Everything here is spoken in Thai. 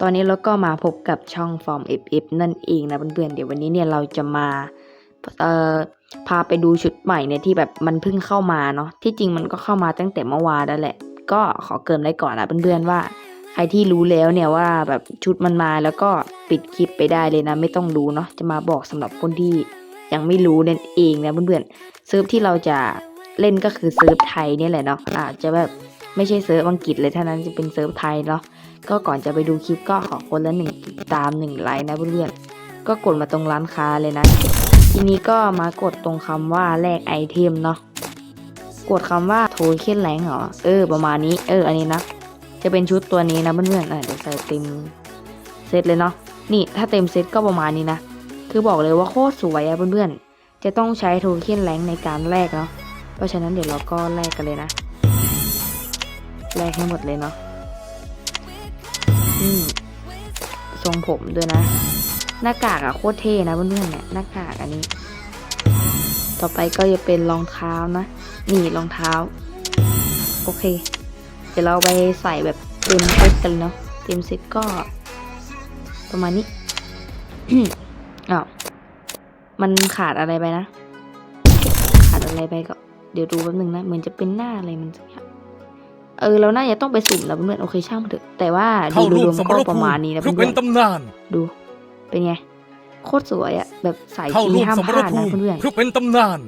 ตอนนี้เราก็มาพบกับช่อง Form FF นั่นเองนะเพื่อนๆเดี๋ยววันนี้เนี่ยเราจะมาเอ่อพาไปดูชุดใหม่เนี่ยที่แบบมันเพิ่งเข้ามาเนาะที่จริงมันก็เข้ามาตั้งแต่เมื่อวานแล้วแหละ ก็ขอเกรินไว้ก่อนนะเพื่อนๆว่าใครที่รู้แล้วเนี่ยว่าแบบชุดมันมาแล้วก็ปิดคลิปไปได้เลยนะ ไม่ต้องดูเนาะจะมาบอกสำหรับคนที่ยังไม่รู้นั่นเองนะเพื่อนๆเซิร์ฟที่เราจะเล่นก็คือเซิร์ฟไทยเนี่ยแหละเนาะอาจจะแบบไม่ใช่เซิร์ฟอังกฤษเลยเท่านั้นจะเป็นเซิร์ฟไทยเนาะ ก็ก่อนจะไปดูคลิปก็ขอคนละหนึ่งติดตามหนึ่งไลค์นะเพื่อนๆก็กดมาตรงร้านค้าเลยนะ ทีนี้ก็มากดตรงคำว่าแลกไอเทมเนาะกดคำว่าโทเค็นแรงเหรอเออ ประมาณนี้เอออันนี้นะ จะเป็นชุดตัวนี้นะเพื่อนๆอะเดี๋ยวใส่เต็มเซตเลยเนาะนี่ถ้าเต็มเซตก็ประมาณนี้นะคือบอกเลยว่าโคตรสวยอะเพื่อนๆจะต้องใช้โทเค็นแรงในการแลกเนาะเพราะฉะนั้นเดี๋ยวเราก็แลกกันเลยนะแลกให้หมดเลยเนาะ อืมทรงผมด้วยนะ หน้ากากอะโคตรเท่นะเพื่อนๆเนี่ยหน้ากากอันนี้ ต่อไปก็จะเป็นรองเท้านะ นี่รองเท้า โอเค เดี๋ยวเราไปใส่แบบเต็มเซ็ตกันเนาะเต็มเซ็ตก็ ประมาณนี้อ้าวมันขาดอะไรไปนะ ขาดอะไรไปก็ เดี๋ยวดูแป๊บนึงนะ เหมือนจะเป็นหน้าอะไรมันสักอย่าง เออเราน่าจะต้องไปสุ่มแล้วเพื่อนๆโอเคช่างมันเถอะแต่ว่าดูเข้าโดร่วมยสรมวมรก็ภูประมาณมินี้นะเพื่เพื่ออนเป็นตำนานๆดูเป็นไงโคตรสวยอะแบบใส่เข้าทีร่วมห้ามสมพรลาดภูนะมิเพื่อนเพื่อเป็นตำนาน